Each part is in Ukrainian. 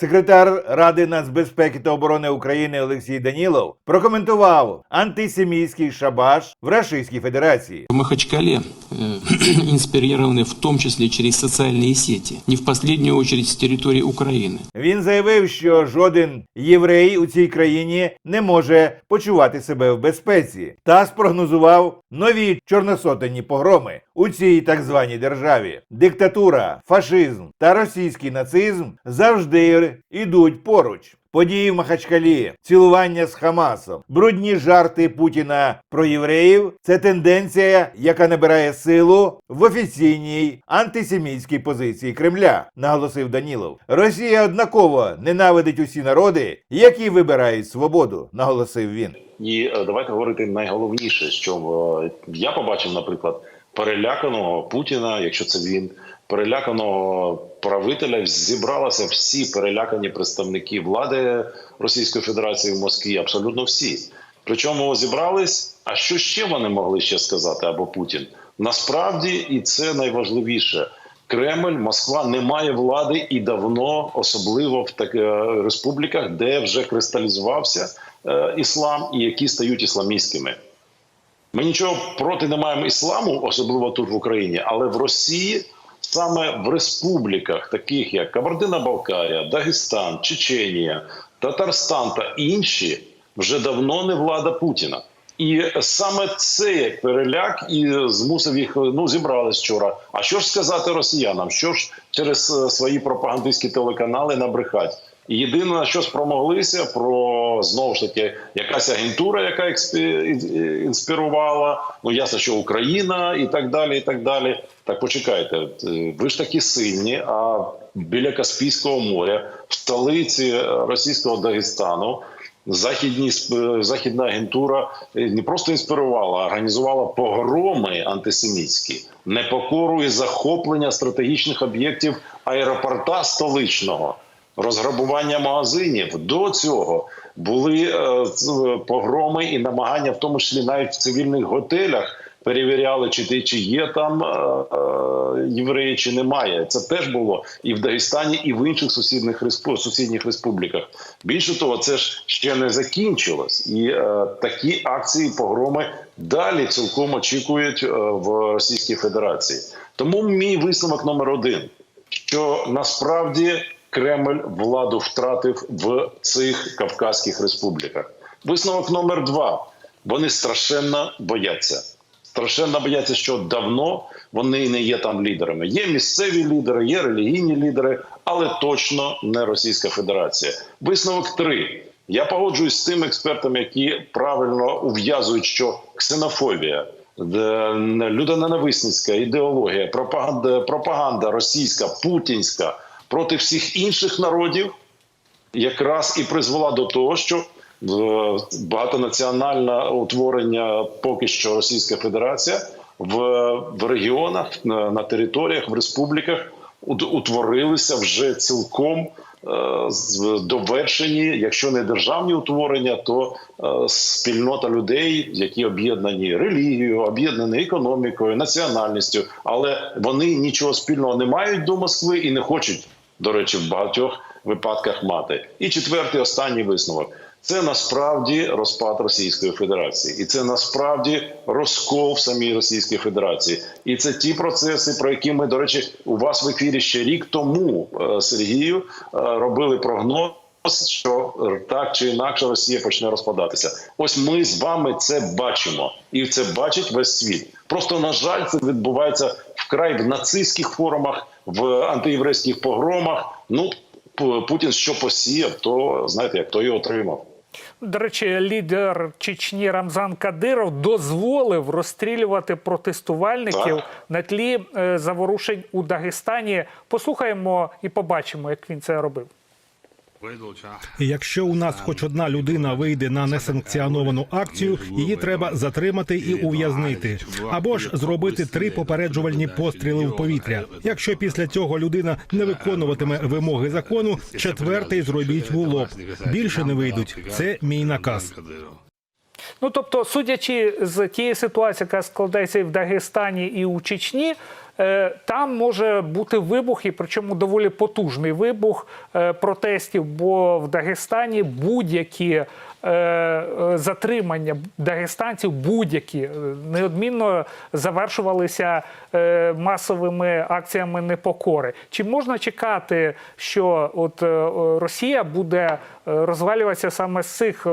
Секретар Ради нацбезпеки та оборони України Олексій Данілов прокоментував антисемітський шабаш в Рашистській Федерації. В Махачкале э, инспирированы в том числе через социальные сети, не в последнюю очередь с территории Украины. Він заявив, що жоден єврей у цій країні не може почувати себе в безпеці, та спрогнозував нові чорносотенні погроми у цій так званій державі. Диктатура, фашизм та російський нацизм завжди йдуть поруч. Події в Махачкалі, цілування з Хамасом, брудні жарти Путіна про євреїв це тенденція, яка набирає силу в офіційній антисемітській позиції Кремля, наголосив Данілов. Росія однаково ненавидить усі народи, які вибирають свободу, наголосив він. І е, давайте говорити найголовніше, що е, я побачив, наприклад, переляканого Путіна, якщо це він, переляканого правителя, зібралися всі перелякані представники влади Російської Федерації в Москві, абсолютно всі. Причому зібрались. А що ще вони могли ще сказати або Путін? Насправді, і це найважливіше. Кремль, Москва не має влади і давно, особливо в таких республіках, де вже кристалізувався е, іслам і які стають ісламістськими. Ми нічого проти не маємо ісламу, особливо тут в Україні, але в Росії саме в республіках, таких як Кабардино-Балкарія, Дагестан, Чеченія, Татарстан та інші, вже давно не влада Путіна. І саме цей переляк і змусив їх ну зібрались вчора. А що ж сказати росіянам? Що ж через е, свої пропагандистські телеканали набрехать? Єдине на що спромоглися про знову ж таки якась агентура, яка інспірувала. Ну ясно, що Україна і так далі. І так далі. Так почекайте, е, ви ж такі сильні. А біля Каспійського моря, в столиці е, російського Дагестану, західні сп- західна агентура е, не просто інспірувала, а організувала погроми антисемітські, непокору і захоплення стратегічних об'єктів аеропорта столичного розграбування магазинів. До цього були е, погроми і намагання, в тому числі навіть в цивільних готелях. Перевіряли, чи чи є там е, е, євреї, чи немає. Це теж було і в Дагестані, і в інших сусідних сусідніх республіках. Більше того, це ж ще не закінчилось, і е, такі акції погроми далі цілком очікують е, в Російській Федерації. Тому мій висновок номер один що насправді Кремль владу втратив в цих Кавказьких республіках. Висновок номер два: вони страшенно бояться. Страшенно бояться, що давно вони не є там лідерами. Є місцеві лідери, є релігійні лідери, але точно не Російська Федерація. Висновок три. Я погоджуюсь з тими експертами, які правильно ув'язують, що ксенофобія, де людоненависницька ідеологія, пропаганда, пропаганда російська, путінська проти всіх інших народів якраз і призвела до того, що е, багатонаціональне утворення поки що Російська Федерація в, в регіонах на, на територіях в республіках утворилися вже цілком е, довершені, якщо не державні утворення, то е, спільнота людей, які об'єднані релігією, об'єднані економікою, національністю, але вони нічого спільного не мають до Москви і не хочуть, до речі, в багатьох випадках мати. І четвертий останній висновок. Це насправді розпад Російської Федерації, і це насправді розкол в самій Російській Федерації. І це ті процеси, про які ми, до речі, у вас в ефірі ще рік тому е, Сергію е, робили прогноз. Що так чи інакше Росія почне розпадатися. Ось ми з вами це бачимо, і це бачить весь світ. Просто на жаль, це відбувається вкрай в нацистських форумах, в антиєврейських погромах. Ну Путін що посіяв, то знаєте, як то і отримав. До речі, лідер Чечні Рамзан Кадиров дозволив розстрілювати протестувальників Так. на тлі е, заворушень у Дагестані. Послухаємо і побачимо, як він це робив. І Якщо у нас хоч одна людина вийде на несанкціоновану акцію, її треба затримати і ув'язнити, або ж зробити три попереджувальні постріли в повітря. Якщо після цього людина не виконуватиме вимоги закону, четвертий зробіть в лоб. Більше не вийдуть. Це мій наказ. Ну тобто, судячи з тієї ситуації, яка складається і в Дагестані і у Чечні, е, там може бути вибух, і причому доволі потужний вибух е, протестів, бо в Дагестані будь-які. Е, Затримання дагестанців будь-які е, неодмінно завершувалися е, масовими акціями непокори. Чи можна чекати, що от Росія буде розвалюватися саме з цих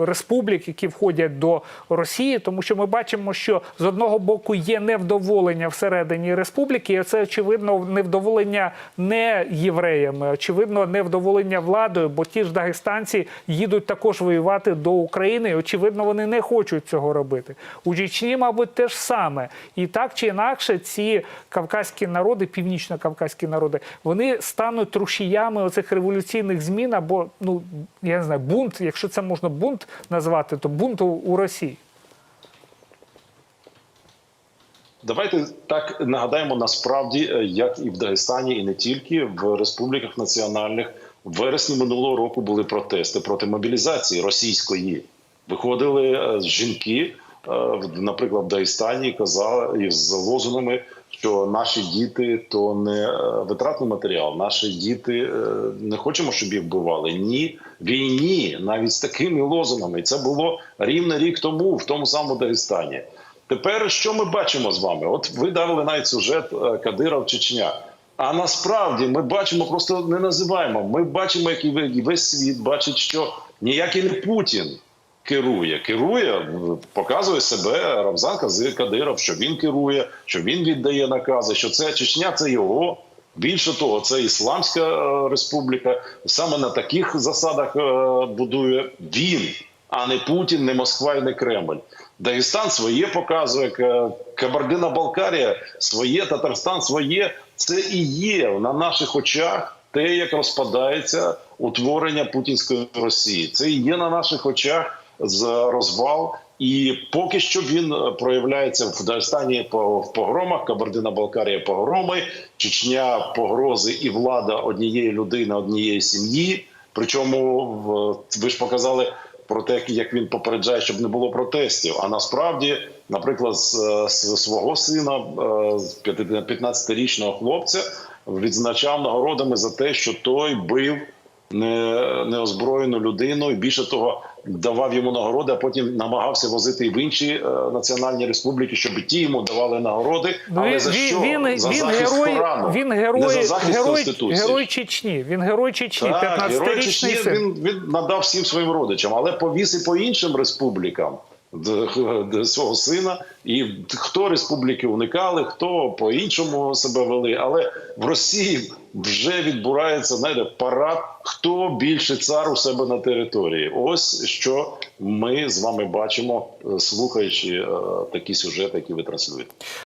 республік, які входять до Росії, тому що ми бачимо, що з одного боку є невдоволення всередині республіки, і це очевидно невдоволення не євреями, очевидно, невдоволення владою, бо ті ж дагестанці їдуть також воювати до України. Очевидно, вони не хочуть цього робити. У Чечні, мабуть, те ж саме. І так чи інакше, ці кавказькі народи, північно-кавказькі народи, вони стануть рушіями оцих революційних змін або ну я не знаю, бунт, якщо це можна бунт назвати, то бунт у, у Росії. Давайте так нагадаємо насправді, е, як і в Дагестані, і не тільки в республіках національних в вересні минулого року були протести проти мобілізації російської. Виходили е, жінки, е, наприклад, в Дагестані і казали із лозунгами, що наші діти то не е, витратний матеріал. Наші діти не хочемо, щоб їх вбивали. Ні, війні, навіть з такими лозунгами. Це було рівно рік тому, в тому самому Дагестані. Тепер що ми бачимо з вами? От ви дали навіть сюжет е, Кадиров Чечня. А насправді ми бачимо, просто не називаємо. Ми бачимо, як і весь світ бачить, що ніякий не Путін керує. Керує, показує себе Рамзан Кадиров, що він керує, що він віддає накази, що це Чечня, це його. Більше того, це Ісламська е, республіка. Саме на таких засадах е, будує він, а не Путін, не Москва і не Кремль. Дагестан своє показує, К- Кабардино-Балкарія своє, Татарстан своє. Це і є на наших очах те, як розпадається утворення путінської Росії. Це і є на наших очах з розвал. І поки що він е, проявляється в Дагестані в погромах, Кабардино-Балкарія погроми, Чечня погрози і влада однієї людини, однієї сім'ї. Причому ви ж показали про те, як він попереджає, щоб не було протестів. А насправді, наприклад, з, з свого сина, е, з 15-річного хлопця, відзначав нагородами за те, що той бив не- неозброєну людину, і більше того, давав йому нагороди, а потім намагався возити і в інші е, національні республіки, щоб ті йому давали нагороди. Ну, Але він, за що? він, за він, захист герой, Корану, він не за захист герой, Конституції. герой Чечні. Він герой Чечні, Так, герой 15-річний Чечні син. він, він надав всім своїм родичам, але повіз і по іншим республікам свого сина. І хто республіки уникали, хто по іншому себе вели. Але в Росії вже відбувається знаєте, парад, хто більше цар у себе на території. Ось що ми з вами бачимо, е, слухаючи е, такі сюжети, які ви транслюєте.